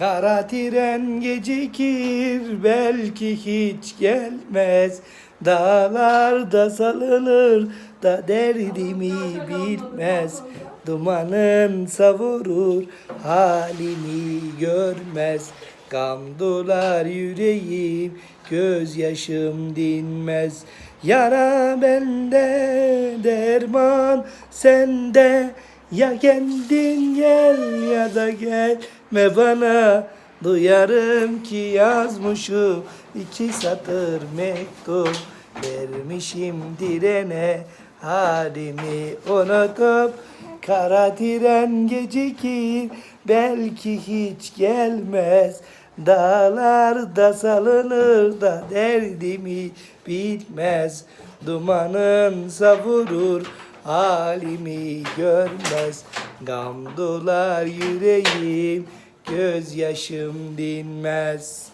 Kara tren gecikir belki hiç gelmez. Dağlarda salınır da derdimi bilmez. Dumanın savurur halimi görmez. Gam dolar yüreğim gözyaşım dinmez. Yara bende derman sende Ya kendin gel ya da gelme bana. Duyarım ki yazmışım iki satır mektup. Vermişim direne halimi unutup. Kara tren gecikir belki hiç gelmez. Dağlarda salınır da derdimi bilmez. Dumanın savurur halimi görmez Gam dolar yüreğim gözyaşım dinmez